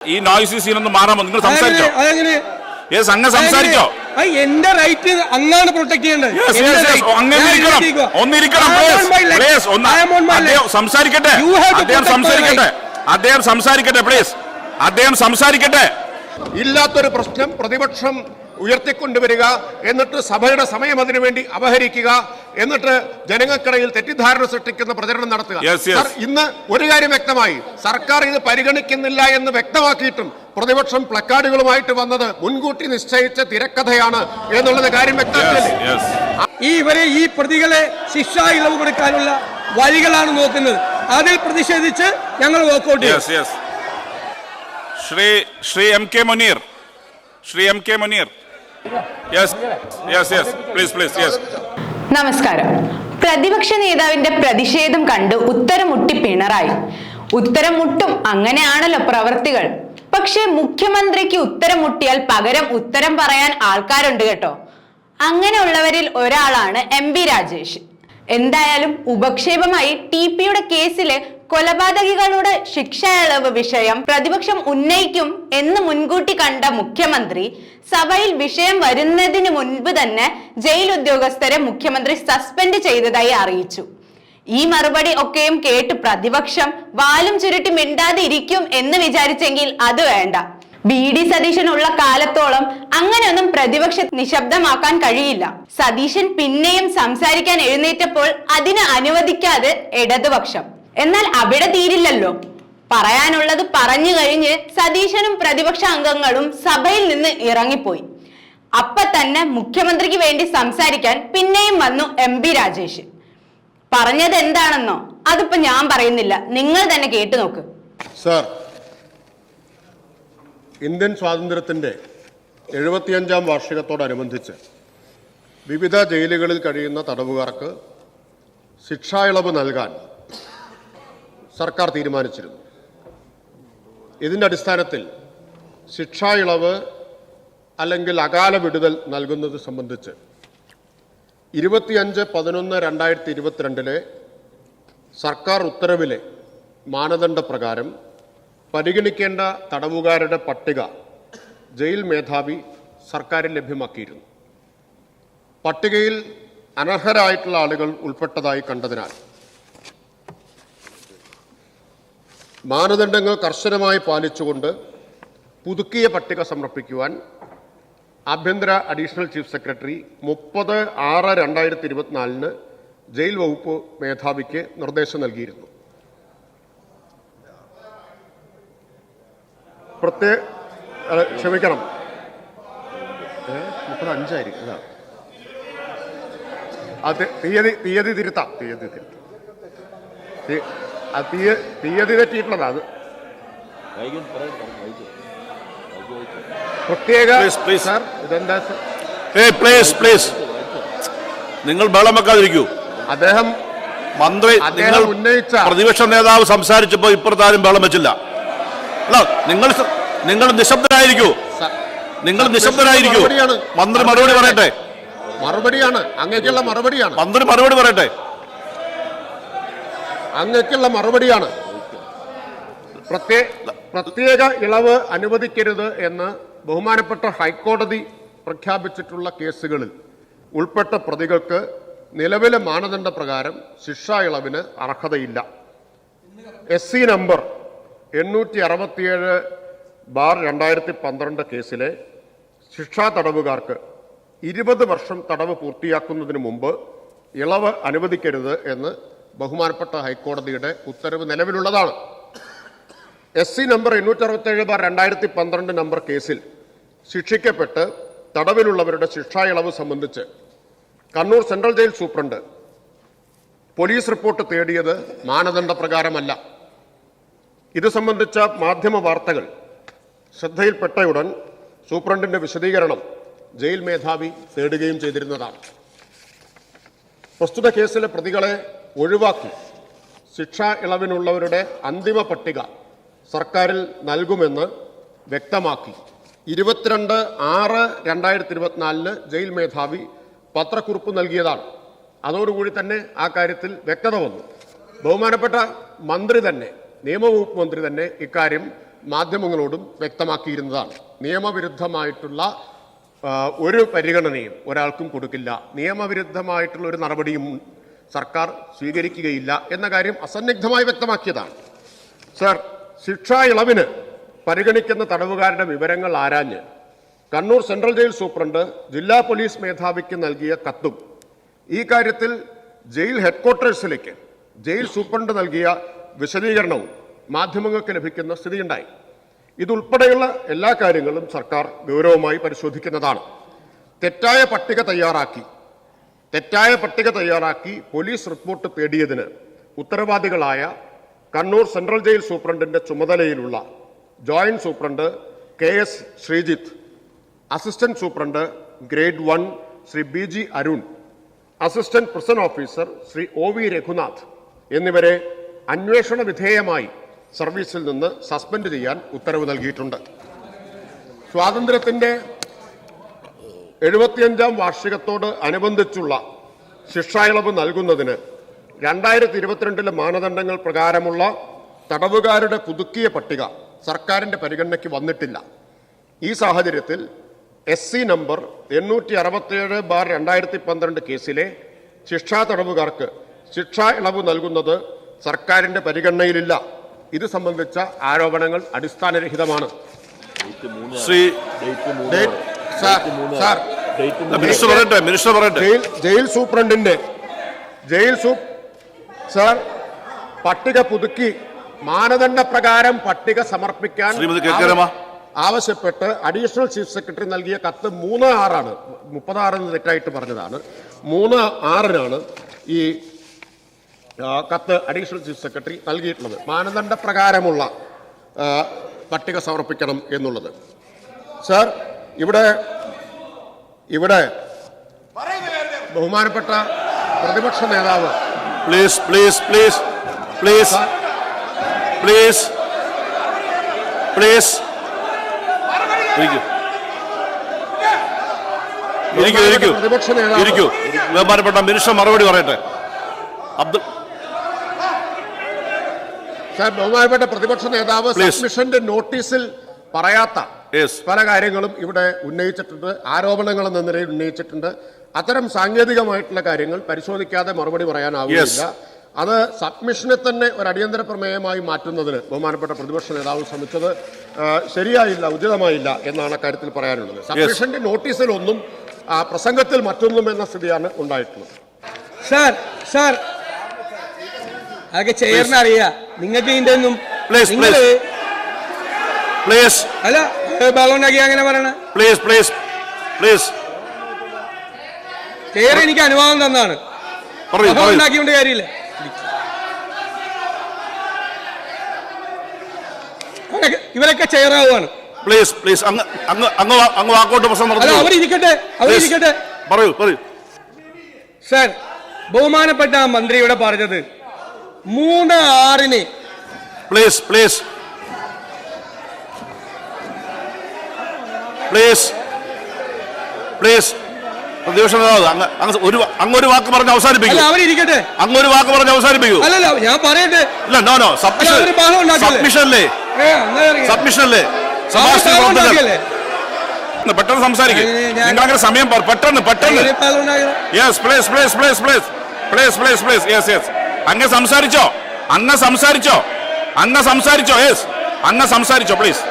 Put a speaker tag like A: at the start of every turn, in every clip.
A: ഈ നോയ്സ് സീനൊന്ന് ഒന്ന് മാറാമോ നിങ്ങൾ സംസാരിച്ചോ?
B: അതെങ്ങനെ?
A: യെസ് അങ്ങ് സംസാരിച്ചോ?
B: എന്റെ റൈറ്റ് അങ്ങാണ് പ്രൊട്ടക്ട് ചെയ്യേണ്ടത്.
A: സംസാരിക്കട്ടെ.
B: You have to
A: അദ്ദേഹം സംസാരിക്കട്ടെ. അദ്ദേഹം സംസാരിക്കട്ടെ പ്ലീസ് അദ്ദേഹം സംസാരിക്കട്ടെ.
C: ഇല്ലാത്തൊരു പ്രശ്നം പ്രതിപക്ഷം ഉയർത്തിക്കൊണ്ടുവരിക എന്നിട്ട് സഭയുടെ സമയം അതിനു വേണ്ടി അപഹരിക്കുക എന്നിട്ട് ജനങ്ങൾക്കിടയിൽ തെറ്റിദ്ധാരണ സൃഷ്ടിക്കുന്ന പ്രചരണം നടത്തുക.
A: Yes, yes.
C: സർ, ഇന്ന് ഒരു കാര്യം വ്യക്തമായി. സർക്കാർ ഇത് പരിഗണിക്കുന്നില്ല എന്ന് വ്യക്തമാക്കിയിട്ടും പ്രതിപക്ഷം പ്ലക്കാർഡുകളുമായിട്ട് വന്നത് മുൻകൂട്ടി നിശ്ചയിച്ച തിരക്കഥയാണ് എന്നുള്ളത് കാര്യം വ്യക്തമാക്കിയല്ലേ
B: ഈ ഇവരെ ഈ പ്രതികളെ ശിക്ഷാ ഇളവ് കൊടുക്കാനുള്ള വഴികളാണ് നോക്കുന്നത്. അതിൽ പ്രതിഷേധിച്ച് ഞങ്ങൾ
A: yes Shri Shri M K Muneer. Shri M K Muneer.
D: നമസ്കാരം. പ്രതിപക്ഷ നേതാവിന്റെ പ്രതിഷേധം കണ്ട് ഉത്തരം മുട്ടി പിണറായി. ഉത്തരം മുട്ടും അങ്ങനെയാണല്ലോ പ്രവർത്തികൾ. പക്ഷെ മുഖ്യമന്ത്രിക്ക് ഉത്തരം മുട്ടിയാൽ പകരം ഉത്തരം പറയാൻ ആൾക്കാരുണ്ട് കേട്ടോ. അങ്ങനെയുള്ളവരിൽ ഒരാളാണ് എം രാജേഷ്. എന്തായാലും ഉപക്ഷേപമായി ടി പിയുടെ കേസിലെ കൊലപാതകികളുടെ ശിക്ഷ ഇളവ് വിഷയം പ്രതിപക്ഷം ഉന്നയിക്കും എന്ന് മുൻകൂട്ടി കണ്ട മുഖ്യമന്ത്രി സഭയിൽ വിഷയം വരുന്നതിന് മുൻപ് തന്നെ ജയിൽ ഉദ്യോഗസ്ഥരെ മുഖ്യമന്ത്രി സസ്പെൻഡ് ചെയ്തതായി അറിയിച്ചു. ഈ മറുപടി ഒക്കെയും കേട്ട് പ്രതിപക്ഷം വാലും ചുരുട്ടി മിണ്ടാതെ ഇരിക്കും എന്ന് വിചാരിച്ചെങ്കിൽ അത് വേണ്ട. ബി ഡി സതീശനുള്ള കാലത്തോളം അങ്ങനെയൊന്നും പ്രതിപക്ഷ നിശബ്ദമാക്കാൻ കഴിയില്ല. സതീശൻ പിന്നെയും സംസാരിക്കാൻ എഴുന്നേറ്റപ്പോൾ അതിന് അനുവദിക്കാതെ ഇടതുപക്ഷം എന്നാൽ അവിടെ തീരില്ലല്ലോ. പറയാനുള്ളത് പറഞ്ഞു കഴിഞ്ഞ് സതീശനും പ്രതിപക്ഷ അംഗങ്ങളും സഭയിൽ നിന്ന് ഇറങ്ങിപ്പോയി. അപ്പ തന്നെ മുഖ്യമന്ത്രിക്ക് വേണ്ടി സംസാരിക്കാൻ പിന്നെയും വന്നു എം പി രാജേഷ്. പറഞ്ഞത് എന്താണെന്നോ? അതിപ്പോ ഞാൻ പറയുന്നില്ല. നിങ്ങൾ തന്നെ കേട്ടു നോക്ക്.
C: സർ ഇന്ത്യൻ സ്വാതന്ത്ര്യത്തിന്റെ എഴുപത്തിയഞ്ചാം വാർഷികത്തോടനുബന്ധിച്ച് വിവിധ ജയിലുകളിൽ കഴിയുന്ന തടവുകാർക്ക് ശിക്ഷാ ഇളവ് നൽകാൻ സർക്കാർ തീരുമാനിച്ചിരുന്നു. ഇതിന്റെ അടിസ്ഥാനത്തിൽ ശിക്ഷാ ഇളവ് അല്ലെങ്കിൽ അകാല വിടുതൽ നൽകുന്നത് സംബന്ധിച്ച് ഇരുപത്തിയഞ്ച് പതിനൊന്ന് രണ്ടായിരത്തി ഇരുപത്തിരണ്ടിലെ സർക്കാർ ഉത്തരവിലെ മാനദണ്ഡപ്രകാരം പരിഗണിക്കേണ്ട തടവുകാരുടെ പട്ടിക ജയിൽ മേധാവി സർക്കാരിൽ ലഭ്യമാക്കിയിരുന്നു. പട്ടികയിൽ അനർഹരായിട്ടുള്ള ആളുകൾ ഉൾപ്പെട്ടതായി കണ്ടതിനാൽ മാനദണ്ഡങ്ങൾ കർശനമായി പാലിച്ചുകൊണ്ട് പുതുക്കിയ പട്ടിക സമർപ്പിക്കുവാൻ ആഭ്യന്തര അഡീഷണൽ ചീഫ് സെക്രട്ടറി മുപ്പത് ആറ് രണ്ടായിരത്തി ഇരുപത്തിനാലിന് ജയിൽ വകുപ്പ് മേധാവിക്ക് നിർദ്ദേശം നൽകിയിരുന്നു. പ്രത്യേക ക്ഷമിക്കണം. മുപ്പത് അഞ്ചായിരിക്കും അതാ. അത് തീയതി തീയതി തിരുത്താം തീയതി തിരുത്താം. തീയതി തെറ്റിയിട്ടുള്ളതാ അത്. പ്രത്യേക. സാർ ഇതെന്താ
A: പ്ലീസ് പ്ലീസ് നിങ്ങൾ ബഹളം വെക്കാതിരിക്കൂ.
C: അദ്ദേഹം
A: മന്ത്രി നിങ്ങൾ
C: ഉന്നയിച്ച-
A: പ്രതിപക്ഷ നേതാവ് സംസാരിച്ചപ്പോൾ ഇപ്പുറത്താരും ബഹളം വെച്ചില്ല. അല്ല നിങ്ങൾ നിങ്ങൾ നിശബ്ദരായിരിക്കൂ. നിങ്ങൾ നിശബ്ദരായിരിക്കൂ. മന്ത്രി മറുപടി പറയട്ടെ.
C: മറുപടിയാണ്. അങ്ങേക്കുള്ള മറുപടിയാണ്.
A: മന്ത്രി മറുപടി പറയട്ടെ.
C: അങ്ങക്കുള്ള മറുപടിയാണ്. പ്രത്യേക പ്രത്യേക ഇളവ് അനുവദിക്കരുത് എന്ന് ബഹുമാനപ്പെട്ട ഹൈക്കോടതി പ്രഖ്യാപിച്ചിട്ടുള്ള കേസുകളിൽ ഉൾപ്പെട്ട പ്രതികൾക്ക് നിലവിലെ മാനദണ്ഡ പ്രകാരം ശിക്ഷാ ഇളവിന് അർഹതയില്ല. എസ് സി നമ്പർ എണ്ണൂറ്റി അറുപത്തിയേഴ് ബാർ രണ്ടായിരത്തി പന്ത്രണ്ട് കേസിലെ ശിക്ഷാ തടവുകാർക്ക് ഇരുപത് വർഷം തടവ് പൂർത്തിയാക്കുന്നതിന് മുമ്പ് ഇളവ് അനുവദിക്കരുത് എന്ന് ബഹുമാനപ്പെട്ട ഹൈക്കോടതിയുടെ ഉത്തരവ് നിലവിലുള്ളതാണ്. എസ് സി നമ്പർ എണ്ണൂറ്റി അറുപത്തേഴ് ബാർ രണ്ടായിരത്തി പന്ത്രണ്ട് നമ്പർ കേസിൽ ശിക്ഷിക്കപ്പെട്ട് തടവിലുള്ളവരുടെ ശിക്ഷാ ഇളവ് സംബന്ധിച്ച് Kannur central jail superintendent police report തേടിയത് മാനദണ്ഡ പ്രകാരമല്ല ഇത് സംബന്ധിച്ച മാധ്യമ വാർത്തകൾ ശ്രദ്ധയിൽപ്പെട്ടയുടൻ സൂപ്രണ്ടിന്റെ വിശദീകരണം ജയിൽ മേധാവി തേടുകയും ചെയ്തിരുന്നതാണ്. പ്രസ്തുത കേസിലെ പ്രതികളെ ഒഴിവാക്കി. ശിക്ഷാ ഇളവിനുള്ളവരുടെ അന്തിമ പട്ടിക സർക്കാരിൽ നൽകുമെന്ന് വ്യക്തമാക്കി. ഇരുപത്തിരണ്ട് ആറ് രണ്ടായിരത്തി ഇരുപത്തിനാലിന് ജയിൽ മേധാവി പത്രക്കുറിപ്പ് നൽകിയതാണ്. അതോടുകൂടി തന്നെ ആ കാര്യത്തിൽ വ്യക്തത വന്നു. ബഹുമാനപ്പെട്ട മന്ത്രി തന്നെ നിയമവകുപ്പ് മന്ത്രി തന്നെ ഇക്കാര്യം മാധ്യമങ്ങളോടും വ്യക്തമാക്കിയിരുന്നതാണ്. നിയമവിരുദ്ധമായിട്ടുള്ള ഒരു പരിഗണനയും ഒരാൾക്കും കൊടുക്കില്ല. നിയമവിരുദ്ധമായിട്ടുള്ള ഒരു നടപടിയും സർക്കാർ സ്വീകരിക്കുകയില്ല എന്ന കാര്യം അസന്നിഗ്ധമായി വ്യക്തമാക്കിയതാണ്. സർ ശിക്ഷാ ഇളവിന് പരിഗണിക്കുന്ന തടവുകാരുടെ വിവരങ്ങൾ ആരാഞ്ഞ് കണ്ണൂർ സെൻട്രൽ ജയിൽ സൂപ്രണ്ട് ജില്ലാ പോലീസ് മേധാവിക്ക് നൽകിയ കത്തും. ഈ കാര്യത്തിൽ ജയിൽ ഹെഡ്ക്വാർട്ടേഴ്സിലേക്ക് ജയിൽ സൂപ്രണ്ട് നൽകിയ വിശദീകരണവും മാധ്യമങ്ങൾക്ക് ലഭിക്കുന്ന സ്ഥിതിയുണ്ടായി. ഇതുൾപ്പെടെയുള്ള എല്ലാ കാര്യങ്ങളും സർക്കാർ ഗൗരവമായി പരിശോധിക്കുന്നതാണ്. തെറ്റായ പട്ടിക തയ്യാറാക്കി തെറ്റായ പട്ടിക തയ്യാറാക്കി പോലീസ് റിപ്പോർട്ട് തേടിയതിന് ഉത്തരവാദികളായ കണ്ണൂർ സെൻട്രൽ ജയിൽ സൂപ്രണ്ടിന്റെ ചുമതലയിലുള്ള joint superintendent K S Sreejith assistant superintendent grade one Shri B G Arun assistant prison officer Shri O V Raghunath എന്നിവരെ അന്വേഷണ വിധേയമായി സർവീസിൽ നിന്ന് സസ്പെൻഡ് ചെയ്യാൻ ഉത്തരവ് നൽകിയിട്ടുണ്ട്. സ്വാതന്ത്ര്യത്തിന്റെ എഴുപത്തിയഞ്ചാം വാർഷികത്തോട് അനുബന്ധിച്ചുള്ള ശിക്ഷാ ഇളവ് നൽകുന്നതിന് രണ്ടായിരത്തി ഇരുപത്തിരണ്ടിലെ മാനദണ്ഡങ്ങൾ പ്രകാരമുള്ള തടവുകാരുടെ പുതുക്കിയ പട്ടിക സർക്കാരിന്റെ പരിഗണനയ്ക്ക് വന്നിട്ടില്ല. ഈ സാഹചര്യത്തിൽ എസ് സി നമ്പർ എണ്ണൂറ്റി അറുപത്തിയേഴ് ബാർ രണ്ടായിരത്തി പന്ത്രണ്ട് കേസിലെ ശിക്ഷാ തടവുകാർക്ക് ശിക്ഷാ ഇളവ് നൽകുന്നത് സർക്കാരിന്റെ പരിഗണനയിലില്ല. ഇത് സംബന്ധിച്ച ആരോപണങ്ങൾ അടിസ്ഥാനരഹിതമാണ്.
A: ശ്രീ മിനിസ്റ്റർ പറയട്ടെ മിനിസ്റ്റർ പറയട്ടെ.
C: ജയിൽ ജയിൽ സൂപ്രണ്ടിന്റെ ജയിൽ സൂ സാർ പട്ടിക പുതുക്കി മാനദണ്ഡ പ്രകാരം പട്ടിക സമർപ്പിക്കാൻ. ആവശ്യപ്പെട്ട് അഡീഷണൽ ചീഫ് സെക്രട്ടറി നൽകിയ കത്ത് മൂന്ന് ആറാണ് മുപ്പതാറെന്ന് തെറ്റായിട്ട് പറഞ്ഞതാണ്. മൂന്ന് ആറിനാണ് ഈ കത്ത് അഡീഷണൽ ചീഫ് സെക്രട്ടറി നൽകിയിട്ടുള്ളത്. മാനദണ്ഡ പ്രകാരമുള്ള പട്ടിക സമർപ്പിക്കണം എന്നുള്ളത്. സാർ ഇവിടെ ഇവിടെ ബഹുമാനപ്പെട്ട പ്രതിപക്ഷ നേതാവ്.
A: Please please please please please please ഇരിക്കൂ. ഇരിക്കൂ ഇരിക്കൂ. ബഹുമാനപ്പെട്ട മിനിസ്റ്റർ മറുപടി പറയട്ടെ. അബ്ദുൾ
C: സാർ ബഹുമാനപ്പെട്ട പ്രതിപക്ഷ നേതാവ്
A: മിഷന്റെ
C: സബ്മിഷന്റെ നോട്ടീസിൽ പറയാത്ത. പല കാര്യങ്ങളും ഇവിടെ ഉന്നയിച്ചിട്ടുണ്ട് ആരോപണങ്ങൾ എന്ന നിലയിൽ ഉന്നയിച്ചിട്ടുണ്ട്. അത്തരം സാങ്കേതികമായിട്ടുള്ള കാര്യങ്ങൾ പരിശോധിക്കാതെ മറുപടി പറയാനാവില്ല അത് സബ്മിഷനെ തന്നെ ഒരു അടിയന്തര പ്രമേയമായി മാറ്റുന്നതിന് ബഹുമാനപ്പെട്ട പ്രതിപക്ഷ നേതാവ് ശ്രമിച്ചത് ശരിയായില്ല ഉചിതമായില്ല എന്നാണ് അക്കാര്യത്തിൽ പറയാനുള്ളത്. സബ്മിഷന്റെ നോട്ടീസിലൊന്നും ആ, പ്രസംഗത്തിൽ മറ്റൊന്നും എന്ന സ്ഥിതിയാണ് ഉണ്ടായിട്ടുള്ളത്.
B: സാർ സാർ അതൊക്കെ ചെയറിന് അറിയാം. നിങ്ങൾക്ക് ഇതിന്റെ ഒന്നും അല്ല ബഹളമുണ്ടാക്കി അങ്ങനെ പറയണ?
A: പ്ലീസ് പ്ലീസ് പ്ലീസ്
B: ചെയർ എനിക്ക് അനുവാദം തന്നാണ്. ഉണ്ടാക്കിയോണ്ട് കാര്യമില്ല? ഇവരൊക്കെ ചെയറാവുകയാണ്
A: പ്ലീസ് പ്ലീസ് അങ്ങ് അങ്ങ് അങ്ങ് അങ്ങ് വാക്കോട്ട് പ്രശ്നം
B: അവരിരിക്കട്ടെ അവരിരിക്കട്ടെ.
A: പറയൂ പറയൂ.
B: സർ ബഹുമാനപ്പെട്ട മന്ത്രിയുടെ മന്ത്രി ഇവിടെ പറഞ്ഞത് മൂന്ന് ആറിന്
A: പ്ലീസ് പ്ലീസ് പ്ലീസ് പ്ലീസ് പ്രതിപക്ഷ നേതാവ് അങ്ങ് അങ്ങ് ഒരു അങ്ങൊരു വാക്ക് പറഞ്ഞ് അവസാനിപ്പിക്കൂ.
B: അല്ല അവരിരിക്കട്ടെ.
A: അങ്ങ് ഒരു വാക്ക് പറഞ്ഞ് അവസാനിപ്പിക്കൂ.
B: അല്ലല്ല ഞാൻ പറയട്ടെ.
A: ഇല്ല നോ നോ സബ്മിഷൻ
B: അല്ലേ അവർ
A: സഭാഷണ പ്രവർത്തകർ. പെട്ടെന്ന് സംസാരിക്കും. നിങ്ങൾ അങ്ങനെ സമയം പെട്ടെന്ന് പെട്ടെന്ന്? Yes please please please please please please please yes yes അങ്ങ് സംസാരിച്ചോ. അങ്ങ് സംസാരിച്ചോ. അങ്ങ് സംസാരിച്ചോ. യെസ് അങ്ങ് സംസാരിച്ചോ പ്ലീസ്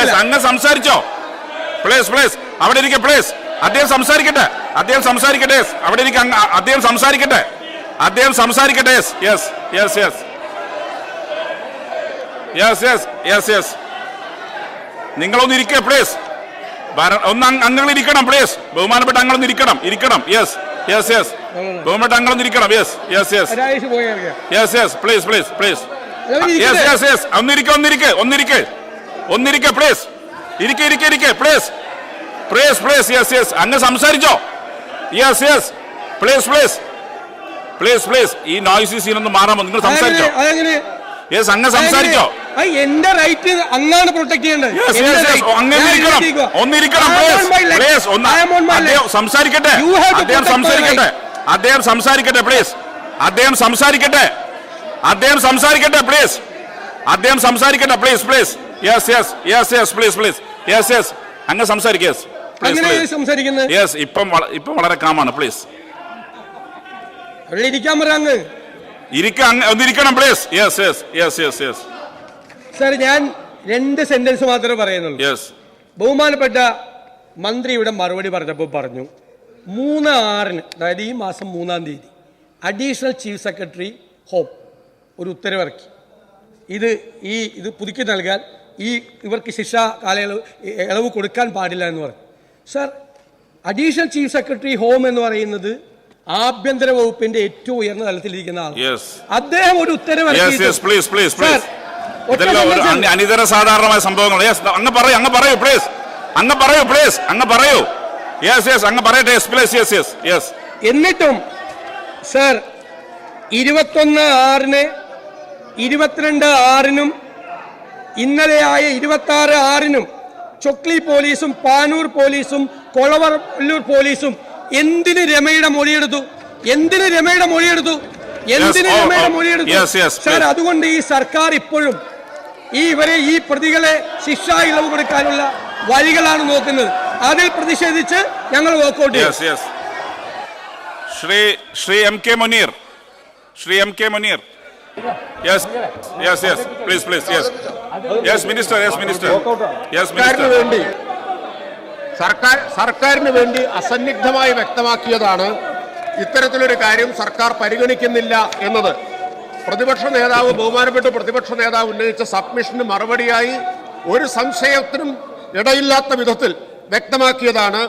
A: യെസ്. അങ്ങ് സംസാരിച്ചോ. പ്ലീസ് പ്ലീസ് അവിടെ ഇരിക്കെ പ്ലീസ് അദ്ദേഹം സംസാരിക്കട്ടെ. അദ്ദേഹം സംസാരിക്കട്ടെ അവിടെ ഇരിക്ക അദ്ദേഹം സംസാരിക്കട്ടെ. അദ്ദേഹം സംസാരിക്കട്ടെ yes yes yes yes yes yes yes നിങ്ങളൊന്ന് ഇരിക്കുക പ്ലീസ് ഒന്ന് അംഗങ്ങൾ ഇരിക്കണം പ്ലീസ് ബഹുമാനപ്പെട്ട അംഗങ്ങളൊന്ന് ഇരിക്കണം ഇരിക്കണം. യെസ് യെസ് യെസ് ബഹുമാനപ്പെട്ട അംഗങ്ങളൊന്ന് ഇരിക്കണം yes yes yes yes yes please please please yes yes yes ഒന്നിരിക്കെ ഒന്നിരിക്കെ ഒന്നിരിക്കെ. ഒന്നിരിക്കെ പ്ലീസ് ഇരിക്കെ ഇരിക്കെ ഇരിക്കെ. Please please please yes yes അങ്ങ് സംസാരിച്ചോ. Yes yes please please please please ഈ നോയ്സി സീനൊന്ന് മാറാമോ? നിങ്ങൾ സംസാരിച്ചോ? യെസ് അങ്ങ് സംസാരിച്ചോ?
B: എന്റെ റൈറ്റ് അങ്ങാണ് പ്രൊട്ടക്ട് ചെയ്യേണ്ടത്.
A: സംസാരിക്കട്ടെ. അദ്ദേഹം സംസാരിക്കട്ടെ. അദ്ദേഹം സംസാരിക്കട്ടെ പ്ലീസ് അദ്ദേഹം സംസാരിക്കട്ടെ. അദ്ദേഹം സംസാരിക്കട്ടെ പ്ലീസ് അദ്ദേഹം സംസാരിക്കട്ടെ please please yes yes yes yes please please yes yes അങ്ങ് സംസാരിക്കുക യെസ്
B: അങ്ങനെ സംസാരിക്കുന്നത്
A: യെസ് ഇപ്പം വള- ഇപ്പം വളരെ കാമാണ് പ്ലീസ്
B: അവിടെ ഇരിക്കാൻ പറ അങ്ങ്.
A: ഇരിക്ക അങ്ങ് ഒന്നിരിക്കണം please yes yes yes yes yes
B: sir ഞാൻ രണ്ട് സെന്റൻസ് മാത്രമേ പറയുന്നുള്ളൂ.
A: യെസ്
B: ബഹുമാനപ്പെട്ട മന്ത്രി ഇവിടെ മറുപടി പറഞ്ഞപ്പോൾ പറഞ്ഞു മൂന്ന് ആറിന് അതായത് ഈ മാസം മൂന്നാം തീയതി അഡീഷണൽ ചീഫ് സെക്രട്ടറി ഹോം ഒരു ഉത്തരവിറക്കി. ഇത് ഈ ഇത് പുതുക്കി നൽകാൻ ഈ ഇവർക്ക് ശിക്ഷ കാലയളവ് ഇളവ് കൊടുക്കാൻ പാടില്ല എന്ന് പറഞ്ഞു sir additional chief secretary home എന്ന് പറയുന്നത് ആഭ്യന്തര വകുപ്പിന്റെ ഏറ്റവും ഉയർന്ന തലത്തിലിരിക്കുന്ന ആൾ അദ്ദേഹം ഒരു ഉത്തരവ്
A: അനിതര സാധാരണമായ സംഭവങ്ങൾ അങ്ങ് പറയൂ അങ്ങ് പറയൂ പ്ലീസ് അങ്ങ് പറയൂ പ്ലീസ് അങ്ങ് പറയൂ. യെസ് യെസ് അങ്ങ് പറയട്ടെ. പ്ലീസ് യെസ് യെസ് യെസ്
B: എന്നിട്ടും സർ ഇരുപത്തൊന്ന് ആറിന് ഇരുപത്തിരണ്ട് ആറിനും ഇന്നലെയായ ഇരുപത്തി ആറ് ആറിനും ചൊക്ലി പോലീസും പാനൂർ പോലീസും കൊളവല്ലൂർ പോലീസും എന്തിന് രമയുടെ മൊഴിയെടുത്തു? എന്തിന് രമയുടെ മൊഴിയെടുത്തു? എന്തിന്
A: oh,
B: രമയുടെ
A: oh,
B: മൊഴിയെടുത്തു?
A: Yes, yes,
B: സാർ അതുകൊണ്ട് ഈ സർക്കാർ ഇപ്പോഴും ഈ ഇവരെ ഈ പ്രതികളെ ശിക്ഷാ ഇളവ് കൊടുക്കാനുള്ള വഴികളാണ് നോക്കുന്നത്. അതിൽ പ്രതിഷേധിച്ച് ഞങ്ങൾ walkout
A: Shri Shri M K Muneer. Shri M K Muneer. Yes yes yes please please yes yes minister yes minister yes minister
C: വേണ്ടി സർക്കാർ സർക്കാരിന് വേണ്ടി അസന്നിഗ്ധമായി വ്യക്തമാക്കിയതാണ് ഇത്തരത്തിലൊരു കാര്യം സർക്കാർ പരിഗണിക്കുന്നില്ല എന്നത്. പ്രതിപക്ഷ നേതാവ് ബഹുമാനപ്പെട്ട പ്രതിപക്ഷ നേതാവ് ഉന്നയിച്ച സബ്മിഷന് മറുപടിയായി ഒരു സംശയത്തിനും ഇടയില്ലാത്ത വിധത്തിൽ വ്യക്തമാക്കിയതാണ്.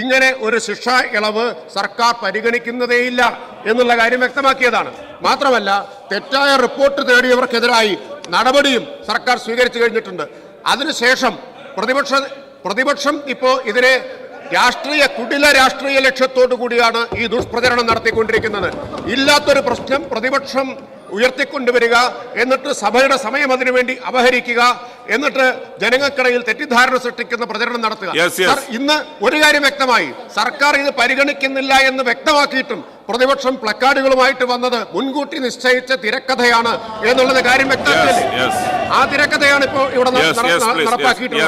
C: ഇങ്ങനെ ഒരു ശിക്ഷ ഇളവ് സർക്കാർ പരിഗണിക്കുന്നതേയില്ല എന്നുള്ള കാര്യം വ്യക്തമാക്കിയതാണ്. മാത്രമല്ല തെറ്റായ റിപ്പോർട്ട് തേടിയവർക്കെതിരായി നടപടിയും സർക്കാർ സ്വീകരിച്ചു കഴിഞ്ഞിട്ടുണ്ട്. അതിനുശേഷം പ്രതിപക്ഷ പ്രതിപക്ഷം ഇപ്പോൾ ഇതിനെ രാഷ്ട്രീയ കുടില രാഷ്ട്രീയ ലക്ഷ്യത്തോടു കൂടിയാണ് ഈ ദുഷ്പ്രചരണം നടത്തിക്കൊണ്ടിരിക്കുന്നത്. ഇല്ലാത്തൊരു പ്രശ്നം പ്രതിപക്ഷം ഉയർത്തിക്കൊണ്ടുവരിക എന്നിട്ട് സഭയുടെ സമയം അതിനുവേണ്ടി അപഹരിക്കുക എന്നിട്ട് ജനങ്ങൾക്കിടയിൽ തെറ്റിദ്ധാരണ സൃഷ്ടിക്കുന്ന പ്രചരണം നടത്തുക. സർ, ഇന്ന് ഒരു കാര്യം വ്യക്തമായി. സർക്കാർ ഇത് പരിഗണിക്കുന്നില്ല എന്ന് വ്യക്തമാക്കിയിട്ടും പ്രതിപക്ഷം പ്ലക്കാർഡുകളുമായിട്ട് വന്നത് മുൻകൂട്ടി നിശ്ചയിച്ച തിരക്കഥയാണ് എന്നുള്ളത് കാര്യം
A: വ്യക്തമാക്കി
C: ആ തിരക്കഥയാണ് ഇപ്പോൾ ഇവിടെ നടപ്പാക്കിയിട്ടുള്ളത്.